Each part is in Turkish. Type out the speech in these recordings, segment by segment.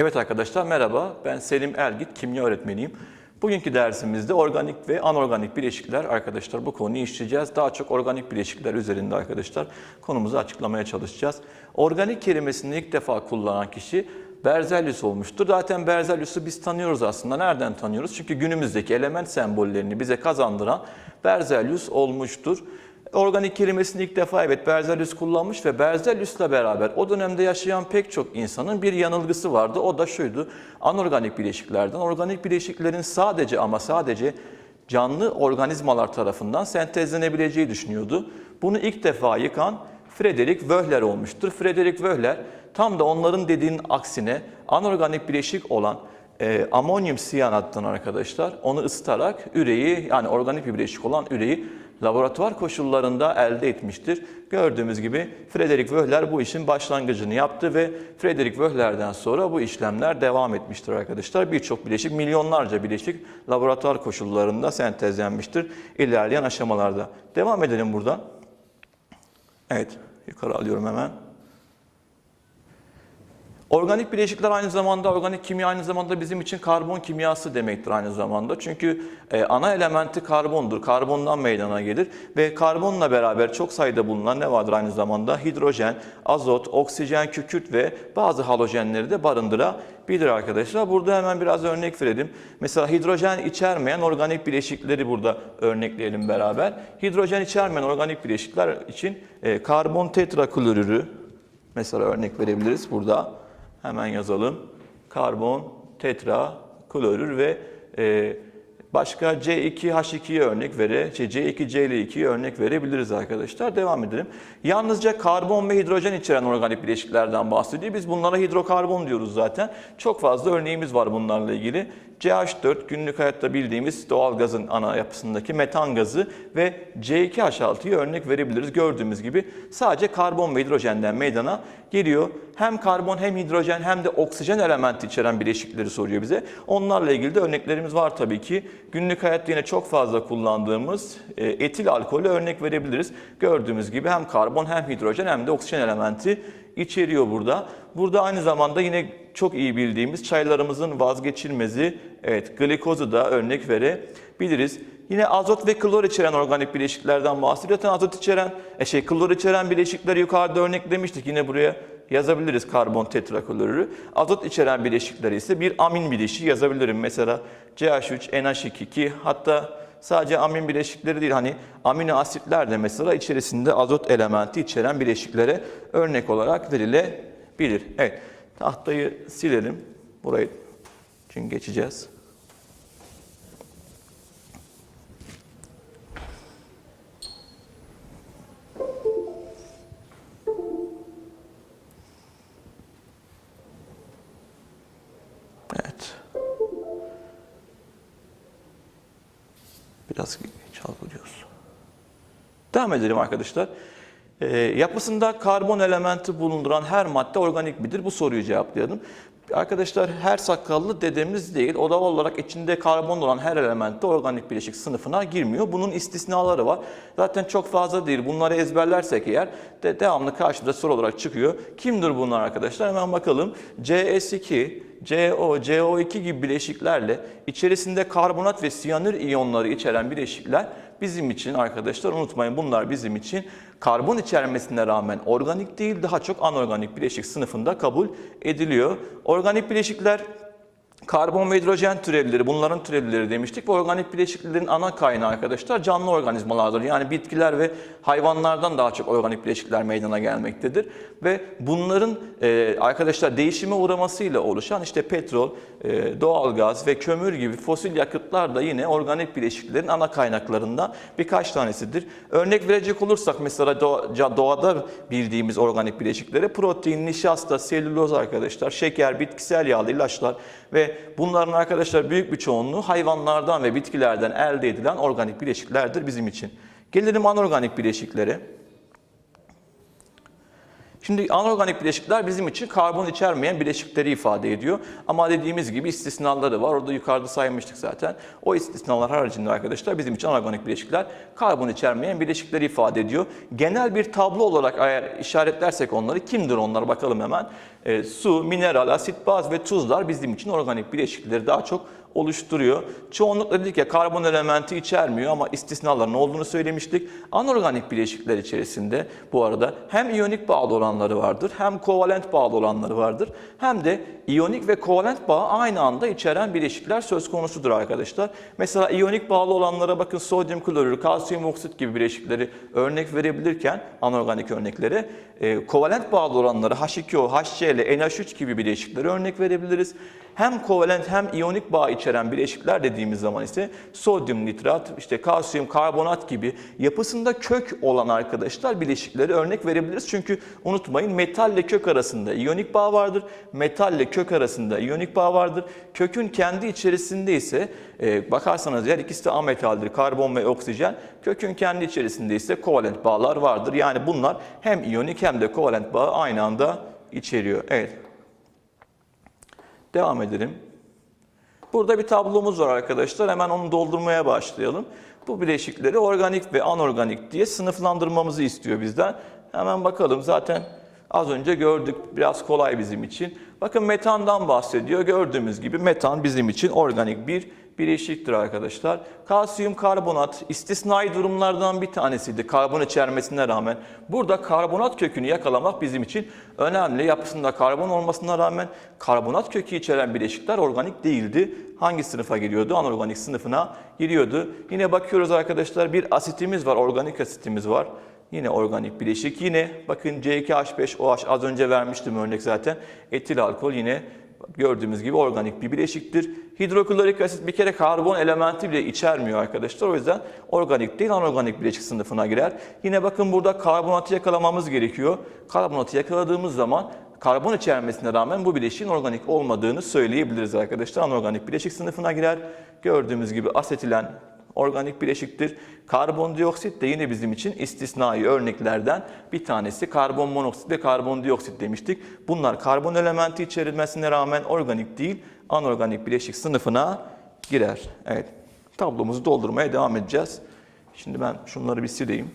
Evet arkadaşlar merhaba. Ben Selim Ergit, kimya öğretmeniyim. Bugünkü dersimizde organik ve anorganik bileşikler arkadaşlar bu konuyu işleyeceğiz. Daha çok organik bileşikler üzerinde arkadaşlar konumuzu açıklamaya çalışacağız. Organik kelimesini ilk defa kullanan kişi Berzelius olmuştur. Zaten Berzelius'u biz tanıyoruz aslında. Nereden tanıyoruz? Çünkü günümüzdeki element sembollerini bize kazandıran Berzelius olmuştur. Organik kelimesini ilk defa evet Berzelius kullanmış ve Berzelius'la beraber o dönemde yaşayan pek çok insanın bir yanılgısı vardı. O da şuydu, anorganik bileşiklerden, organik bileşiklerin sadece ama sadece canlı organizmalar tarafından sentezlenebileceği düşünüyordu. Bunu ilk defa yıkan Frederick Wöhler olmuştur. Frederick Wöhler tam da onların dediğinin aksine anorganik bileşik olan e, amonyum siyanattan arkadaşlar onu ısıtarak üreyi yani organik bir bileşik olan üreyi laboratuvar koşullarında elde etmiştir. Gördüğümüz gibi Frederick Wöhler bu işin başlangıcını yaptı ve Frederick Wöhler'den sonra bu işlemler devam etmiştir arkadaşlar. Birçok bileşik, milyonlarca bileşik laboratuvar koşullarında sentezlenmiştir ilerleyen aşamalarda. Devam edelim buradan. Evet, yukarı alıyorum hemen. Organik bileşikler aynı zamanda, organik kimya aynı zamanda bizim için karbon kimyası demektir aynı zamanda. Çünkü e, ana elementi karbondur. Karbondan meydana gelir ve karbonla beraber çok sayıda bulunan ne vardır aynı zamanda? Hidrojen, azot, oksijen, kükürt ve bazı halojenleri de barındırabilir arkadaşlar. Burada hemen biraz örnek verelim. Mesela hidrojen içermeyen organik bileşikleri burada örnekleyelim beraber. Hidrojen içermeyen organik bileşikler için e, karbon tetraklorürü mesela örnek verebiliriz burada. Hemen yazalım. Karbon, tetra, klorür ve e, başka C2H2'ye örnek vere, şey, C2Cl2'ye örnek verebiliriz arkadaşlar. Devam edelim. Yalnızca karbon ve hidrojen içeren organik bileşiklerden bahsediyor. Biz bunlara hidrokarbon diyoruz zaten. Çok fazla örneğimiz var bunlarla ilgili. CH4 günlük hayatta bildiğimiz doğal gazın ana yapısındaki metan gazı ve C2H6'yı örnek verebiliriz. Gördüğümüz gibi sadece karbon ve hidrojenden meydana geliyor. Hem karbon hem hidrojen hem de oksijen elementi içeren bileşikleri soruyor bize. Onlarla ilgili de örneklerimiz var tabii ki. Günlük hayatta yine çok fazla kullandığımız e, etil alkolü örnek verebiliriz. Gördüğümüz gibi hem karbon hem hidrojen hem de oksijen elementi içeriyor burada. Burada aynı zamanda yine çok iyi bildiğimiz çaylarımızın vazgeçilmezi, evet glikozu da örnek verebiliriz. Yine azot ve klor içeren organik bileşiklerden bahsediyor. Azot içeren, e şey klor içeren bileşikleri yukarıda örneklemiştik. Yine buraya yazabiliriz karbon tetraklorürü. Azot içeren bileşikleri ise bir amin bileşiği yazabilirim. Mesela CH3, NH2 ki hatta sadece amin bileşikleri değil hani amino asitler de mesela içerisinde azot elementi içeren bileşiklere örnek olarak verilebilir. Evet tahtayı silelim. Burayı çünkü geçeceğiz. Biraz çalkalıyoruz. Devam edelim arkadaşlar. Ee, yapısında karbon elementi bulunduran her madde organik midir? Bu soruyu cevaplayalım. Arkadaşlar her sakallı dedemiz değil. O da olarak içinde karbon olan her element de organik bileşik sınıfına girmiyor. Bunun istisnaları var. Zaten çok fazla değil. Bunları ezberlersek eğer de devamlı karşımıza soru olarak çıkıyor. Kimdir bunlar arkadaşlar? Hemen bakalım. CS2, CO, CO2 gibi bileşiklerle içerisinde karbonat ve siyanür iyonları içeren bileşikler bizim için arkadaşlar unutmayın bunlar bizim için karbon içermesine rağmen organik değil daha çok anorganik bileşik sınıfında kabul ediliyor. Organik bileşikler Karbon ve hidrojen türevleri, bunların türevleri demiştik ve organik bileşiklerin ana kaynağı arkadaşlar canlı organizmalardır. Yani bitkiler ve hayvanlardan daha çok organik bileşikler meydana gelmektedir. Ve bunların e, arkadaşlar değişime uğramasıyla oluşan işte petrol, e, doğalgaz ve kömür gibi fosil yakıtlar da yine organik bileşiklerin ana kaynaklarından birkaç tanesidir. Örnek verecek olursak mesela doğada bildiğimiz organik bileşiklere protein, nişasta, selüloz arkadaşlar, şeker, bitkisel yağlı ilaçlar ve bunların arkadaşlar büyük bir çoğunluğu hayvanlardan ve bitkilerden elde edilen organik bileşiklerdir bizim için. Gelelim anorganik bileşiklere. Şimdi anorganik bileşikler bizim için karbon içermeyen bileşikleri ifade ediyor. Ama dediğimiz gibi istisnaları var. Orada yukarıda saymıştık zaten. O istisnalar haricinde arkadaşlar bizim için anorganik bileşikler karbon içermeyen bileşikleri ifade ediyor. Genel bir tablo olarak eğer işaretlersek onları kimdir onlar bakalım hemen. E, su, mineral, asit, baz ve tuzlar bizim için organik bileşikleri daha çok oluşturuyor. Çoğunlukla dedik ya karbon elementi içermiyor ama istisnaların olduğunu söylemiştik. Anorganik bileşikler içerisinde bu arada hem iyonik bağlı olanları vardır hem kovalent bağlı olanları vardır. Hem de iyonik ve kovalent bağı aynı anda içeren bileşikler söz konusudur arkadaşlar. Mesela iyonik bağlı olanlara bakın sodyum klorür, kalsiyum oksit gibi bileşikleri örnek verebilirken anorganik örnekleri e, kovalent bağlı olanlara H2O, HCl, NH3 gibi bileşikleri örnek verebiliriz. Hem kovalent hem iyonik bağ içeren bileşikler dediğimiz zaman ise sodyum nitrat, işte kalsiyum karbonat gibi yapısında kök olan arkadaşlar bileşikleri örnek verebiliriz. Çünkü unutmayın metalle kök arasında iyonik bağ vardır. Metalle kök arasında iyonik bağ vardır. Kökün kendi içerisinde ise e, bakarsanız eğer ikisi de ametaldir. Karbon ve oksijen. Kökün kendi içerisinde ise kovalent bağlar vardır. Yani bunlar hem iyonik hem de kovalent bağı aynı anda içeriyor. Evet. Devam edelim. Burada bir tablomuz var arkadaşlar. Hemen onu doldurmaya başlayalım. Bu bileşikleri organik ve anorganik diye sınıflandırmamızı istiyor bizden. Hemen bakalım. Zaten az önce gördük. Biraz kolay bizim için. Bakın metandan bahsediyor. Gördüğümüz gibi metan bizim için organik bir bileşiktir arkadaşlar. Kalsiyum karbonat istisnai durumlardan bir tanesiydi karbon içermesine rağmen. Burada karbonat kökünü yakalamak bizim için önemli. Yapısında karbon olmasına rağmen karbonat kökü içeren bileşikler organik değildi. Hangi sınıfa giriyordu? Anorganik sınıfına giriyordu. Yine bakıyoruz arkadaşlar bir asitimiz var, organik asitimiz var. Yine organik bileşik. Yine bakın C2H5OH az önce vermiştim örnek zaten. Etil alkol yine gördüğümüz gibi organik bir bileşiktir. Hidroklorik asit bir kere karbon elementi bile içermiyor arkadaşlar. O yüzden organik değil anorganik bileşik sınıfına girer. Yine bakın burada karbonatı yakalamamız gerekiyor. Karbonatı yakaladığımız zaman karbon içermesine rağmen bu bileşiğin organik olmadığını söyleyebiliriz arkadaşlar. Anorganik bileşik sınıfına girer. Gördüğümüz gibi asetilen organik bileşiktir. Karbondioksit de yine bizim için istisnai örneklerden bir tanesi. Karbon monoksit ve karbondioksit demiştik. Bunlar karbon elementi içerilmesine rağmen organik değil, anorganik bileşik sınıfına girer. Evet, tablomuzu doldurmaya devam edeceğiz. Şimdi ben şunları bir sileyim.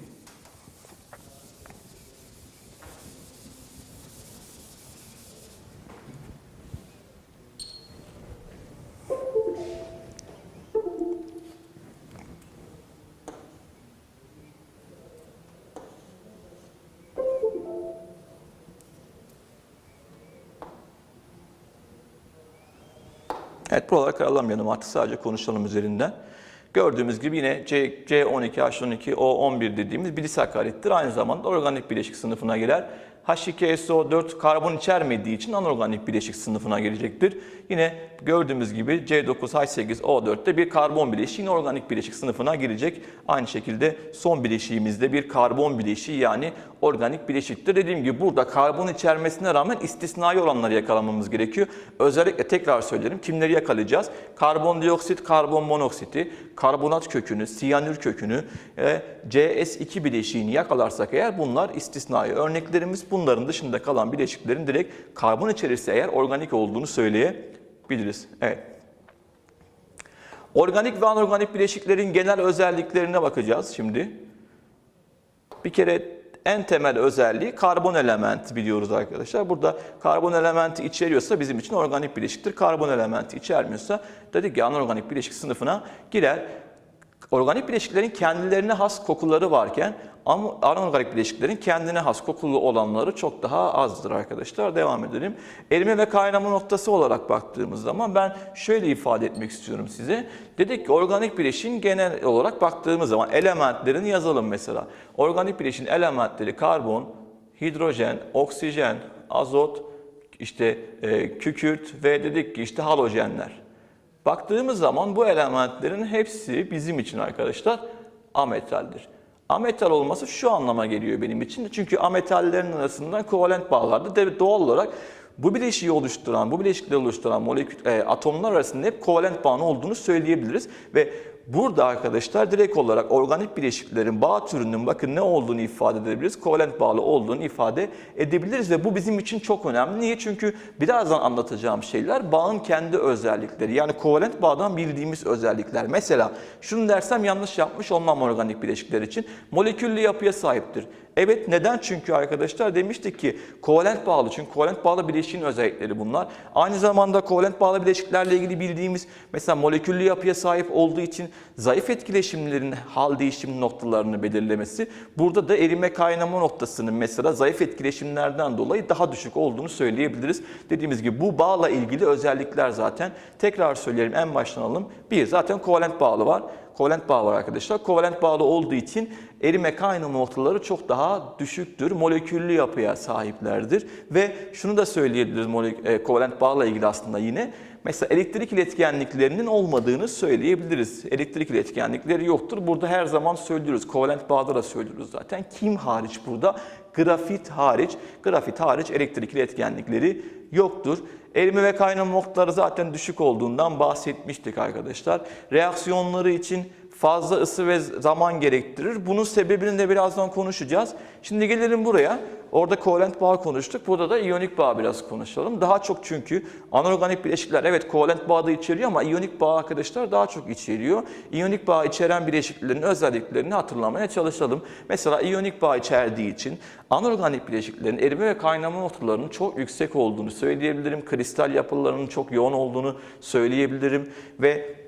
Evet buralara karalamayalım artık sadece konuşalım üzerinden. Gördüğümüz gibi yine C, C12, H12, O11 dediğimiz bir disakarittir. Aynı zamanda organik bileşik sınıfına girer. H2SO4 karbon içermediği için anorganik bileşik sınıfına gelecektir. Yine gördüğümüz gibi C9H8O4'te bir karbon bileşiği organik bileşik sınıfına girecek. Aynı şekilde son bileşiğimizde bir karbon bileşiği yani organik bileşiktir. Dediğim gibi burada karbon içermesine rağmen istisnai olanları yakalamamız gerekiyor. Özellikle tekrar söylerim kimleri yakalayacağız? Karbondioksit, karbon monoksiti, karbonat kökünü, siyanür kökünü, e, CS2 bileşiğini yakalarsak eğer bunlar istisnai örneklerimiz. Bunların dışında kalan bileşiklerin direkt karbon içerisi eğer organik olduğunu söyleyebiliriz. Evet. Organik ve anorganik bileşiklerin genel özelliklerine bakacağız şimdi. Bir kere en temel özelliği karbon elementi biliyoruz arkadaşlar. Burada karbon elementi içeriyorsa bizim için organik bileşiktir. Karbon elementi içermiyorsa dedik ki anorganik bileşik sınıfına girer. Organik bileşiklerin kendilerine has kokuları varken ama anorganik bileşiklerin kendine has kokulu olanları çok daha azdır arkadaşlar. Devam edelim. Erime ve kaynama noktası olarak baktığımız zaman ben şöyle ifade etmek istiyorum size. Dedik ki organik bileşiğin genel olarak baktığımız zaman elementlerini yazalım mesela. Organik bileşiğin elementleri karbon, hidrojen, oksijen, azot, işte e, kükürt ve dedik ki işte halojenler. Baktığımız zaman bu elementlerin hepsi bizim için arkadaşlar ametaldir. Ametal olması şu anlama geliyor benim için. Çünkü ametallerin arasında kovalent bağlardır. De doğal olarak bu bileşiği oluşturan, bu bileşikleri oluşturan molekül, e, atomlar arasında hep kovalent bağın olduğunu söyleyebiliriz. Ve burada arkadaşlar direkt olarak organik bileşiklerin bağ türünün bakın ne olduğunu ifade edebiliriz. Kovalent bağlı olduğunu ifade edebiliriz ve bu bizim için çok önemli. Niye? Çünkü birazdan anlatacağım şeyler bağın kendi özellikleri. Yani kovalent bağdan bildiğimiz özellikler. Mesela şunu dersem yanlış yapmış olmam organik bileşikler için. Moleküllü yapıya sahiptir. Evet neden? Çünkü arkadaşlar demiştik ki kovalent bağlı. Çünkü kovalent bağlı bileşiğin özellikleri bunlar. Aynı zamanda kovalent bağlı bileşiklerle ilgili bildiğimiz mesela moleküllü yapıya sahip olduğu için zayıf etkileşimlerin hal değişim noktalarını belirlemesi. Burada da erime kaynama noktasının mesela zayıf etkileşimlerden dolayı daha düşük olduğunu söyleyebiliriz. Dediğimiz gibi bu bağla ilgili özellikler zaten. Tekrar söyleyelim en baştan alalım. Bir zaten kovalent bağlı var. Kovalent bağ var arkadaşlar. Kovalent bağlı olduğu için erime kaynama noktaları çok daha düşüktür. Moleküllü yapıya sahiplerdir. Ve şunu da söyleyebiliriz e, kovalent bağla ilgili aslında yine. Mesela elektrik iletkenliklerinin olmadığını söyleyebiliriz. Elektrik iletkenlikleri yoktur. Burada her zaman söylüyoruz. Kovalent bağda da söylüyoruz zaten. Kim hariç burada? Grafit hariç. Grafit hariç elektrik iletkenlikleri yoktur. Erime ve kaynama noktaları zaten düşük olduğundan bahsetmiştik arkadaşlar. Reaksiyonları için fazla ısı ve zaman gerektirir. Bunun sebebini de birazdan konuşacağız. Şimdi gelelim buraya. Orada kovalent bağ konuştuk. Burada da iyonik bağ biraz konuşalım. Daha çok çünkü anorganik bileşikler evet kovalent bağ da içeriyor ama iyonik bağ arkadaşlar daha çok içeriyor. İyonik bağ içeren bileşiklerin özelliklerini hatırlamaya çalışalım. Mesela iyonik bağ içerdiği için anorganik bileşiklerin erime ve kaynama noktalarının çok yüksek olduğunu söyleyebilirim. Kristal yapılarının çok yoğun olduğunu söyleyebilirim ve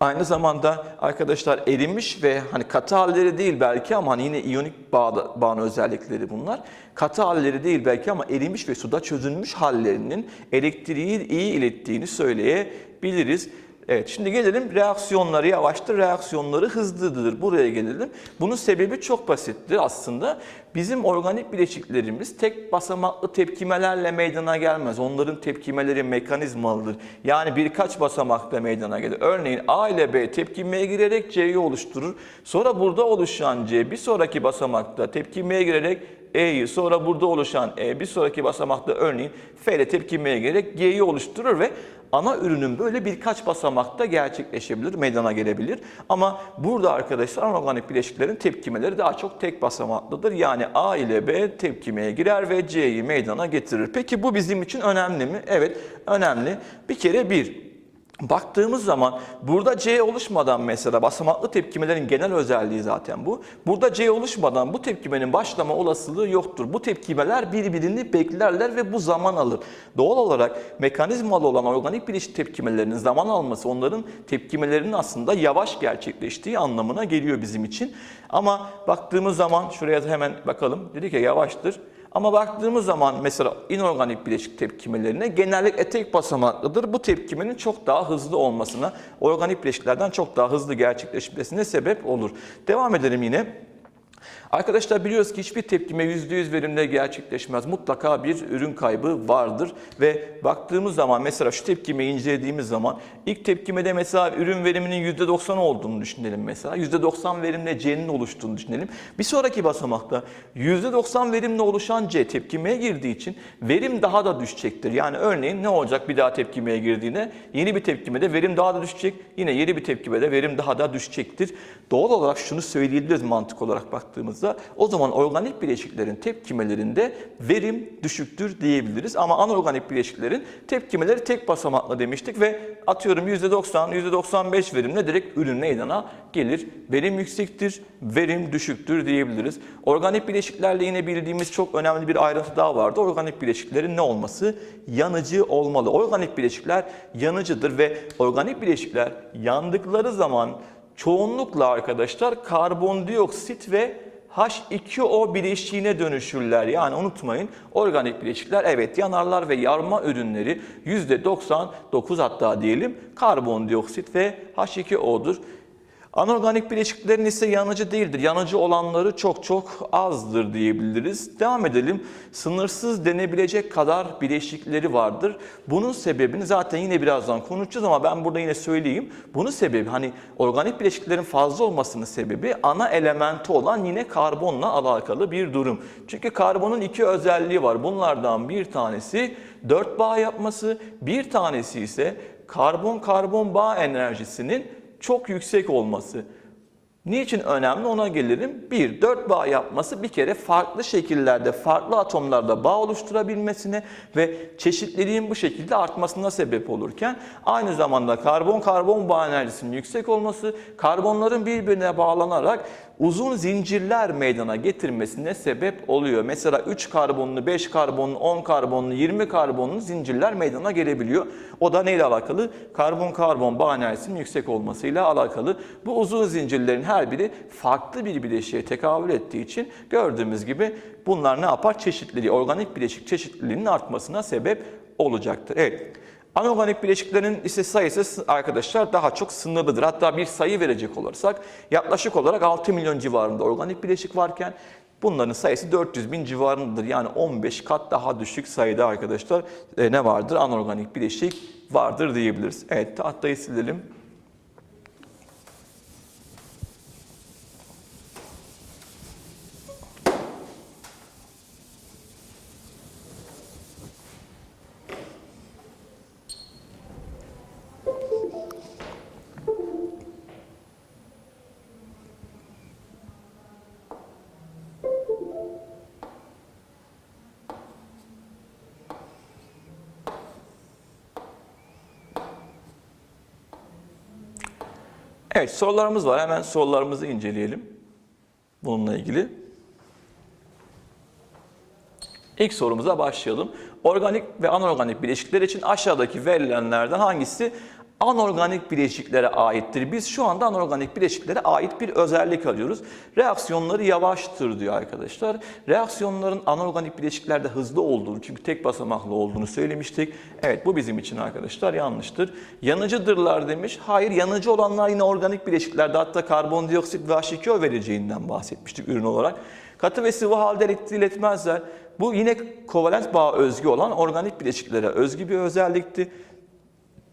Aynı zamanda arkadaşlar erimiş ve hani katı halleri değil belki ama hani yine iyonik bağ, bağın özellikleri bunlar. Katı halleri değil belki ama erimiş ve suda çözülmüş hallerinin elektriği iyi ilettiğini söyleyebiliriz. Evet şimdi gelelim reaksiyonları yavaştır, reaksiyonları hızlıdır. Buraya gelelim. Bunun sebebi çok basittir aslında. Bizim organik bileşiklerimiz tek basamaklı tepkimelerle meydana gelmez. Onların tepkimeleri mekanizmalıdır. Yani birkaç basamakla meydana gelir. Örneğin A ile B tepkimeye girerek C'yi oluşturur. Sonra burada oluşan C bir sonraki basamakta tepkimeye girerek E'yi sonra burada oluşan E bir sonraki basamakta örneğin F ile tepkimeye girerek G'yi oluşturur ve ana ürünün böyle birkaç basamakta gerçekleşebilir, meydana gelebilir. Ama burada arkadaşlar anorganik bileşiklerin tepkimeleri daha çok tek basamaklıdır. Yani A ile B tepkimeye girer ve C'yi meydana getirir. Peki bu bizim için önemli mi? Evet, önemli. Bir kere bir, Baktığımız zaman burada C oluşmadan mesela basamaklı tepkimelerin genel özelliği zaten bu. Burada C oluşmadan bu tepkimenin başlama olasılığı yoktur. Bu tepkimeler birbirini beklerler ve bu zaman alır. Doğal olarak mekanizmalı olan organik bileşik tepkimelerinin zaman alması onların tepkimelerinin aslında yavaş gerçekleştiği anlamına geliyor bizim için. Ama baktığımız zaman şuraya da hemen bakalım. Dedik ya yavaştır. Ama baktığımız zaman mesela inorganik bileşik tepkimelerine genellikle tek basamaklıdır. Bu tepkimenin çok daha hızlı olmasına, organik bileşiklerden çok daha hızlı gerçekleşmesine sebep olur. Devam edelim yine. Arkadaşlar biliyoruz ki hiçbir tepkime %100 verimle gerçekleşmez. Mutlaka bir ürün kaybı vardır ve baktığımız zaman mesela şu tepkimeyi incelediğimiz zaman ilk tepkimede mesela ürün veriminin %90 olduğunu düşünelim mesela. %90 verimle C'nin oluştuğunu düşünelim. Bir sonraki basamakta %90 verimle oluşan C tepkimeye girdiği için verim daha da düşecektir. Yani örneğin ne olacak bir daha tepkimeye girdiğinde yeni bir tepkimede verim daha da düşecek. Yine yeni bir tepkimede verim daha da düşecektir. Doğal olarak şunu söyleyebiliriz mantık olarak baktığımızda o zaman organik bileşiklerin tepkimelerinde verim düşüktür diyebiliriz. Ama anorganik bileşiklerin tepkimeleri tek basamaklı demiştik ve atıyorum %90, %95 verimle direkt ürün meydana gelir. Verim yüksektir, verim düşüktür diyebiliriz. Organik bileşiklerle yine bildiğimiz çok önemli bir ayrıntı daha vardı. Organik bileşiklerin ne olması? Yanıcı olmalı. Organik bileşikler yanıcıdır ve organik bileşikler yandıkları zaman çoğunlukla arkadaşlar karbondioksit ve H2O bileşiğine dönüşürler. Yani unutmayın organik bileşikler evet yanarlar ve yarma ürünleri %99 hatta diyelim karbondioksit ve H2O'dur. Anorganik bileşiklerin ise yanıcı değildir. Yanıcı olanları çok çok azdır diyebiliriz. Devam edelim. Sınırsız denebilecek kadar bileşikleri vardır. Bunun sebebini zaten yine birazdan konuşacağız ama ben burada yine söyleyeyim. Bunun sebebi hani organik bileşiklerin fazla olmasının sebebi ana elementi olan yine karbonla alakalı bir durum. Çünkü karbonun iki özelliği var. Bunlardan bir tanesi 4 bağ yapması, bir tanesi ise karbon-karbon bağ enerjisinin çok yüksek olması. Niçin önemli ona gelirim. Bir, dört bağ yapması bir kere farklı şekillerde, farklı atomlarda bağ oluşturabilmesine ve çeşitliliğin bu şekilde artmasına sebep olurken aynı zamanda karbon-karbon bağ enerjisinin yüksek olması, karbonların birbirine bağlanarak uzun zincirler meydana getirmesine sebep oluyor. Mesela 3 karbonlu, 5 karbonlu, 10 karbonlu, 20 karbonlu zincirler meydana gelebiliyor. O da neyle alakalı? Karbon-karbon bağ enerjisinin yüksek olmasıyla alakalı. Bu uzun zincirlerin her biri farklı bir bileşiğe tekabül ettiği için gördüğümüz gibi bunlar ne yapar? Çeşitliliği, organik bileşik çeşitliliğinin artmasına sebep olacaktır. Evet. Anorganik bileşiklerin ise sayısı arkadaşlar daha çok sınırlıdır. Hatta bir sayı verecek olursak yaklaşık olarak 6 milyon civarında organik bileşik varken bunların sayısı 400 bin civarındadır. Yani 15 kat daha düşük sayıda arkadaşlar e, ne vardır? Anorganik bileşik vardır diyebiliriz. Evet tahtayı silelim. Evet sorularımız var. Hemen sorularımızı inceleyelim. Bununla ilgili. İlk sorumuza başlayalım. Organik ve anorganik bileşikler için aşağıdaki verilenlerden hangisi anorganik bileşiklere aittir? Biz şu anda anorganik bileşiklere ait bir özellik arıyoruz. Reaksiyonları yavaştır diyor arkadaşlar. Reaksiyonların anorganik bileşiklerde hızlı olduğunu çünkü tek basamaklı olduğunu söylemiştik. Evet bu bizim için arkadaşlar yanlıştır. Yanıcıdırlar demiş. Hayır yanıcı olanlar yine organik bileşiklerde hatta karbondioksit ve H2O vereceğinden bahsetmiştik ürün olarak. Katı ve sıvı halde iletmezler. Bu yine kovalent bağ özgü olan organik bileşiklere özgü bir özellikti.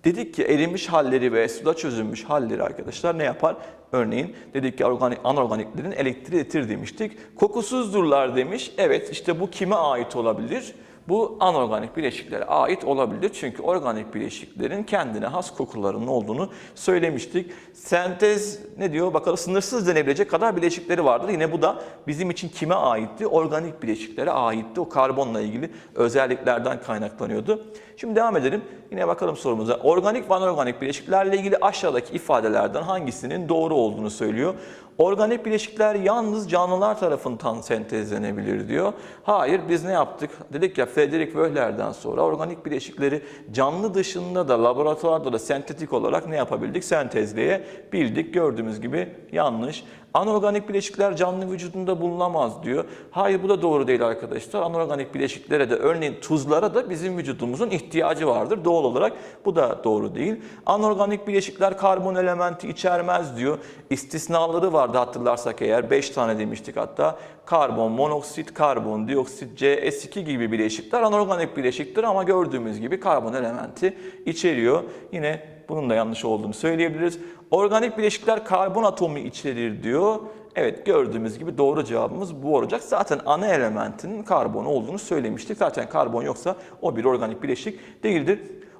Dedik ki erimiş halleri ve suda çözülmüş halleri arkadaşlar ne yapar? Örneğin dedik ki organik, anorganiklerin elektriği iletir demiştik. Kokusuzdurlar demiş. Evet işte bu kime ait olabilir? Bu anorganik bileşiklere ait olabilir. Çünkü organik bileşiklerin kendine has kokularının olduğunu söylemiştik. Sentez ne diyor? Bakalım sınırsız denebilecek kadar bileşikleri vardır. Yine bu da bizim için kime aitti? Organik bileşiklere aitti. O karbonla ilgili özelliklerden kaynaklanıyordu. Şimdi devam edelim. Yine bakalım sorumuza. Organik ve anorganik bileşiklerle ilgili aşağıdaki ifadelerden hangisinin doğru olduğunu söylüyor. Organik bileşikler yalnız canlılar tarafından sentezlenebilir diyor. Hayır biz ne yaptık? Dedik ya Frederick Wöhler'den sonra organik bileşikleri canlı dışında da laboratuvarda da sentetik olarak ne yapabildik? Sentezleyebildik. Gördüğümüz gibi yanlış. Anorganik bileşikler canlı vücudunda bulunamaz diyor. Hayır bu da doğru değil arkadaşlar. Anorganik bileşiklere de örneğin tuzlara da bizim vücudumuzun ihtiyacı vardır doğal olarak. Bu da doğru değil. Anorganik bileşikler karbon elementi içermez diyor. İstisnaları vardı hatırlarsak eğer 5 tane demiştik hatta. Karbon monoksit, karbon dioksit, CS2 gibi bileşikler anorganik bileşiktir ama gördüğümüz gibi karbon elementi içeriyor. Yine bunun da yanlış olduğunu söyleyebiliriz. Organik bileşikler karbon atomu içerir diyor. Evet gördüğümüz gibi doğru cevabımız bu olacak. Zaten ana elementinin karbon olduğunu söylemiştik. Zaten karbon yoksa o bir organik bileşik değildir.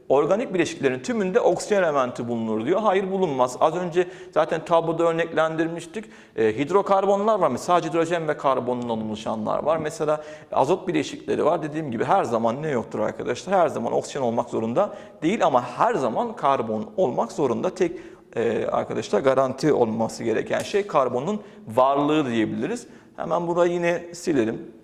Organik bileşiklerin tümünde oksijen elementi bulunur diyor. Hayır bulunmaz. Az önce zaten tabloda örneklendirmiştik. E, hidrokarbonlar var. Mesela hidrojen ve karbondan oluşanlar var. Mesela azot bileşikleri var. Dediğim gibi her zaman ne yoktur arkadaşlar? Her zaman oksijen olmak zorunda değil ama her zaman karbon olmak zorunda. Tek e, arkadaşlar garanti olması gereken şey karbonun varlığı diyebiliriz. Hemen burayı yine silelim.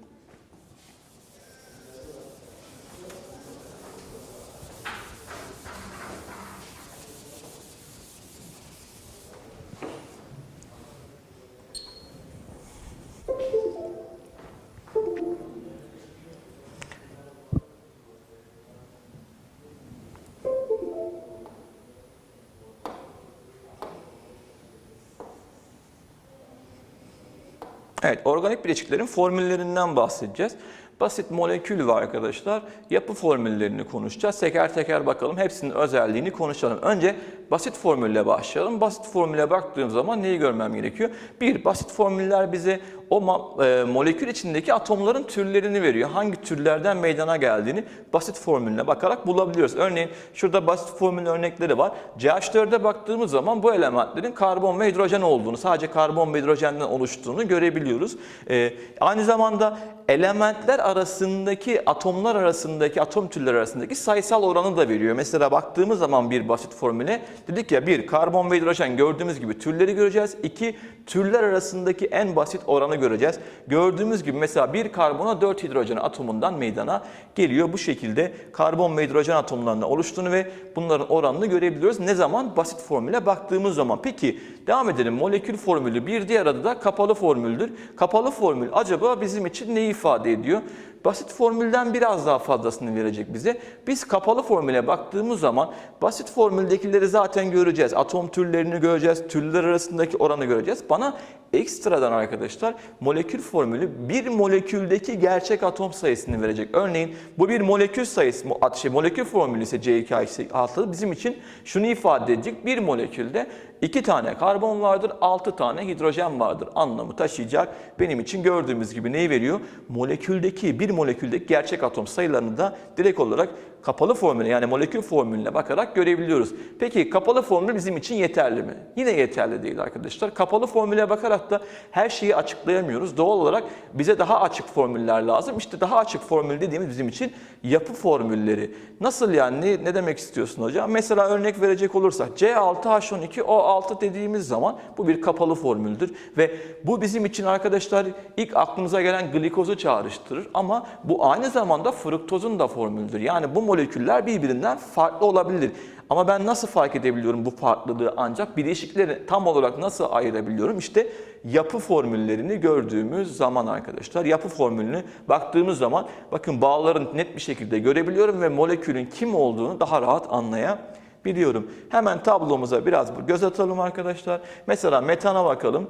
Organik bileşiklerin formüllerinden bahsedeceğiz. Basit molekül var arkadaşlar. Yapı formüllerini konuşacağız. Teker teker bakalım. Hepsinin özelliğini konuşalım. Önce basit formülle başlayalım. Basit formüle baktığım zaman neyi görmem gerekiyor? Bir, basit formüller bize o e, molekül içindeki atomların türlerini veriyor. Hangi türlerden meydana geldiğini basit formülüne bakarak bulabiliyoruz. Örneğin şurada basit formül örnekleri var. CH4'e baktığımız zaman bu elementlerin karbon ve hidrojen olduğunu, sadece karbon ve hidrojenden oluştuğunu görebiliyoruz. E, aynı zamanda elementler arasındaki, atomlar arasındaki, atom türleri arasındaki sayısal oranı da veriyor. Mesela baktığımız zaman bir basit formüle dedik ya bir karbon ve hidrojen gördüğümüz gibi türleri göreceğiz. İki türler arasındaki en basit oranı göreceğiz. Gördüğümüz gibi mesela bir karbona 4 hidrojen atomundan meydana geliyor. Bu şekilde karbon ve hidrojen atomlarından oluştuğunu ve bunların oranını görebiliyoruz. Ne zaman? Basit formüle baktığımız zaman. Peki devam edelim. Molekül formülü bir diğer adı da kapalı formüldür. Kapalı formül acaba bizim için neyi ifade ediyor? Basit formülden biraz daha fazlasını verecek bize. Biz kapalı formüle baktığımız zaman basit formüldekileri zaten göreceğiz. Atom türlerini göreceğiz, türler arasındaki oranı göreceğiz. Bana ekstradan arkadaşlar molekül formülü bir moleküldeki gerçek atom sayısını verecek. Örneğin bu bir molekül sayısı, şey, molekül formülü ise C2H6 bizim için şunu ifade edecek. Bir molekülde iki tane karbon vardır, altı tane hidrojen vardır anlamı taşıyacak. Benim için gördüğümüz gibi neyi veriyor? Moleküldeki, bir moleküldeki gerçek atom sayılarını da direkt olarak kapalı formüle yani molekül formülüne bakarak görebiliyoruz. Peki kapalı formül bizim için yeterli mi? Yine yeterli değil arkadaşlar. Kapalı formüle bakarak da her şeyi açıklayamıyoruz. Doğal olarak bize daha açık formüller lazım. İşte daha açık formül dediğimiz bizim için yapı formülleri. Nasıl yani? Ne, demek istiyorsun hocam? Mesela örnek verecek olursak C6H12O6 dediğimiz zaman bu bir kapalı formüldür ve bu bizim için arkadaşlar ilk aklımıza gelen glikozu çağrıştırır ama bu aynı zamanda fruktozun da formüldür. Yani bu moleküller birbirinden farklı olabilir. Ama ben nasıl fark edebiliyorum bu farklılığı ancak bileşikleri tam olarak nasıl ayırabiliyorum? İşte yapı formüllerini gördüğümüz zaman arkadaşlar. Yapı formülünü baktığımız zaman bakın bağların net bir şekilde görebiliyorum ve molekülün kim olduğunu daha rahat anlayabiliyorum. Hemen tablomuza biraz bir göz atalım arkadaşlar. Mesela metana bakalım.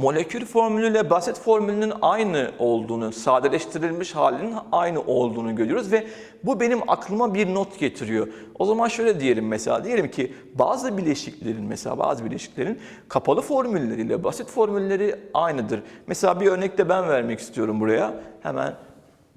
Molekül formülüyle basit formülünün aynı olduğunu, sadeleştirilmiş halinin aynı olduğunu görüyoruz ve bu benim aklıma bir not getiriyor. O zaman şöyle diyelim mesela, diyelim ki bazı bileşiklerin mesela bazı bileşiklerin kapalı formülleriyle basit formülleri aynıdır. Mesela bir örnek de ben vermek istiyorum buraya. Hemen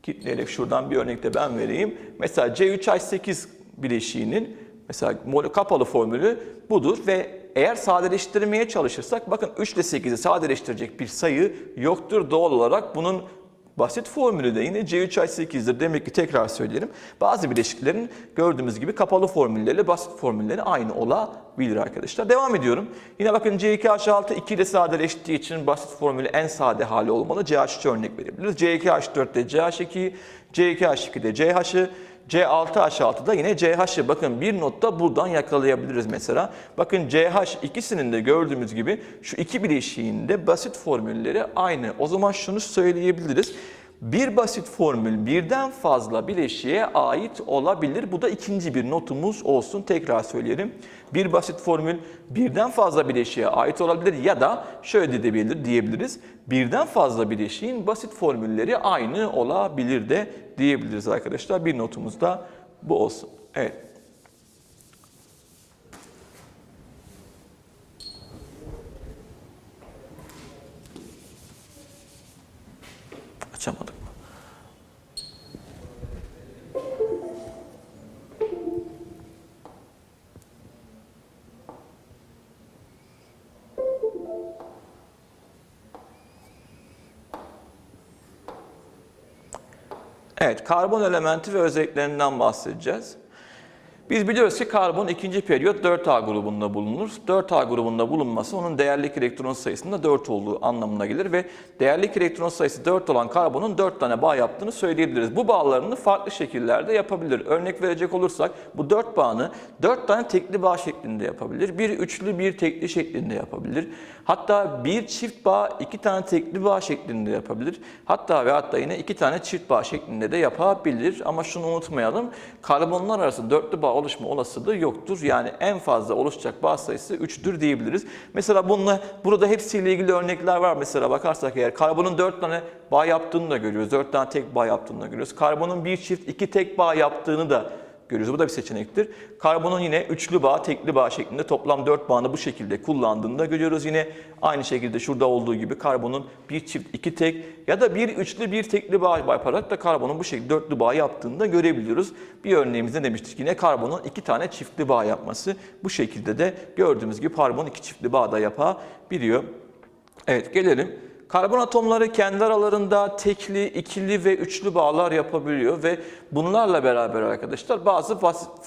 kitleyerek şuradan bir örnek de ben vereyim. Mesela C3H8 bileşiğinin mesela kapalı formülü budur ve eğer sadeleştirmeye çalışırsak bakın 3 ile 8'i sadeleştirecek bir sayı yoktur doğal olarak bunun basit formülü de yine C3H8'dir. Demek ki tekrar söyleyelim. Bazı bileşiklerin gördüğümüz gibi kapalı formülleri basit formülleri aynı olabilir arkadaşlar. Devam ediyorum. Yine bakın C2H6 2 ile sadeleştiği için basit formülü en sade hali olmalı. CH3 örnek verebiliriz. C2H4'te CH2, C2H2'de CH'ı, C6H6'da yine CH'ı. Bakın bir notta buradan yakalayabiliriz mesela. Bakın CH ikisinin de gördüğümüz gibi şu iki bileşiğinde basit formülleri aynı. O zaman şunu söyleyebiliriz. Bir basit formül birden fazla bileşiğe ait olabilir. Bu da ikinci bir notumuz olsun. Tekrar söyleyelim. Bir basit formül birden fazla bileşiğe ait olabilir ya da şöyle de diyebiliriz. Birden fazla bileşiğin basit formülleri aynı olabilir de diyebiliriz arkadaşlar. Bir notumuz da bu olsun. Evet. Açamadık mı? Evet, karbon elementi ve özelliklerinden bahsedeceğiz. Biz biliyoruz ki karbon ikinci periyot 4A grubunda bulunur. 4A grubunda bulunması onun değerlik elektron sayısında 4 olduğu anlamına gelir ve değerlik elektron sayısı 4 olan karbonun 4 tane bağ yaptığını söyleyebiliriz. Bu bağlarını farklı şekillerde yapabilir. Örnek verecek olursak bu 4 bağını 4 tane tekli bağ şeklinde yapabilir. Bir üçlü bir tekli şeklinde yapabilir. Hatta bir çift bağ iki tane tekli bağ şeklinde yapabilir. Hatta ve hatta yine iki tane çift bağ şeklinde de yapabilir. Ama şunu unutmayalım. Karbonlar arası dörtlü bağ oluşma olasılığı yoktur. Yani en fazla oluşacak bağ sayısı 3'tür diyebiliriz. Mesela bununla burada hepsiyle ilgili örnekler var. Mesela bakarsak eğer karbonun 4 tane bağ yaptığını da görüyoruz. 4 tane tek bağ yaptığını da görüyoruz. Karbonun bir çift iki tek bağ yaptığını da görüyoruz. Bu da bir seçenektir. Karbonun yine üçlü bağ, tekli bağ şeklinde toplam 4 bağını bu şekilde kullandığını da görüyoruz. Yine aynı şekilde şurada olduğu gibi karbonun bir çift, iki tek ya da bir üçlü, bir tekli bağ yaparak da karbonun bu şekilde dörtlü bağ yaptığını da görebiliyoruz. Bir örneğimizde demiştik yine karbonun iki tane çiftli bağ yapması. Bu şekilde de gördüğümüz gibi karbon iki çiftli bağ da yapabiliyor. Evet gelelim. Karbon atomları kendi aralarında tekli, ikili ve üçlü bağlar yapabiliyor ve bunlarla beraber arkadaşlar bazı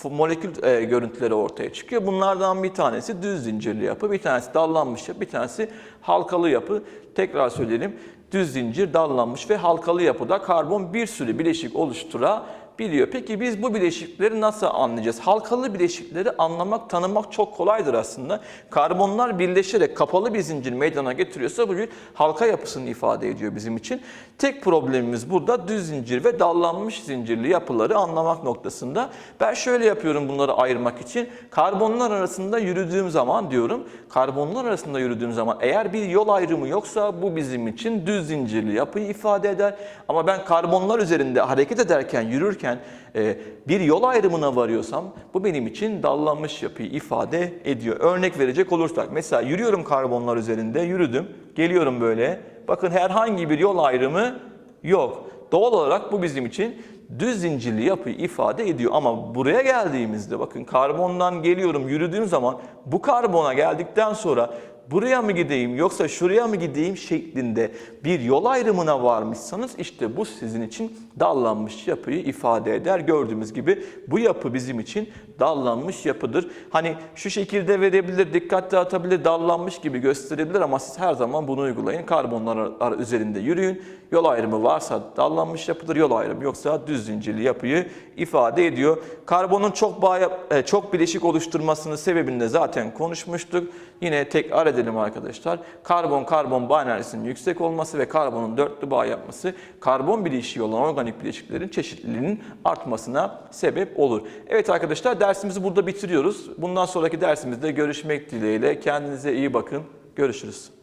molekül e, görüntüleri ortaya çıkıyor. Bunlardan bir tanesi düz zincirli yapı, bir tanesi dallanmış yapı, bir tanesi halkalı yapı. Tekrar söyleyelim. Düz zincir, dallanmış ve halkalı yapıda karbon bir sürü bileşik oluşturabiliyor. Peki biz bu bileşikleri nasıl anlayacağız? Halkalı bileşikleri anlamak, tanımak çok kolaydır aslında. Karbonlar birleşerek kapalı bir zincir meydana getiriyorsa bu bir halka yapısını ifade ediyor bizim için. Tek problemimiz burada düz zincir ve dallanmış zincirli yapıları anlamak noktasında. Ben şöyle yapıyorum bunları ayırmak için. Karbonlar arasında yürüdüğüm zaman diyorum, karbonlar arasında yürüdüğüm zaman eğer bir yol ayrımı yoksa bu bizim için düz zincirli yapıyı ifade eder. Ama ben karbonlar üzerinde hareket ederken, yürürken e, bir yol ayrımına varıyorsam bu benim için dallanmış yapıyı ifade ediyor. Örnek verecek olursak mesela yürüyorum karbonlar üzerinde, yürüdüm, geliyorum böyle. Bakın herhangi bir yol ayrımı yok. Doğal olarak bu bizim için düz zincirli yapıyı ifade ediyor. Ama buraya geldiğimizde bakın karbondan geliyorum yürüdüğüm zaman bu karbona geldikten sonra buraya mı gideyim yoksa şuraya mı gideyim şeklinde bir yol ayrımına varmışsanız işte bu sizin için dallanmış yapıyı ifade eder. Gördüğümüz gibi bu yapı bizim için dallanmış yapıdır. Hani şu şekilde verebilir, dikkat dağıtabilir, dallanmış gibi gösterebilir ama siz her zaman bunu uygulayın. Karbonlar ar- üzerinde yürüyün. Yol ayrımı varsa dallanmış yapıdır, yol ayrımı yoksa düz zincirli yapıyı ifade ediyor. Karbonun çok bağ, e, çok bileşik oluşturmasının sebebini de zaten konuşmuştuk. Yine tekrar edelim arkadaşlar. Karbon karbon bağ enerjisinin yüksek olması ve karbonun dörtlü bağ yapması karbon bileşiği olan organik bileşiklerin çeşitliliğinin artmasına sebep olur. Evet arkadaşlar dersimizi burada bitiriyoruz. Bundan sonraki dersimizde görüşmek dileğiyle. Kendinize iyi bakın. Görüşürüz.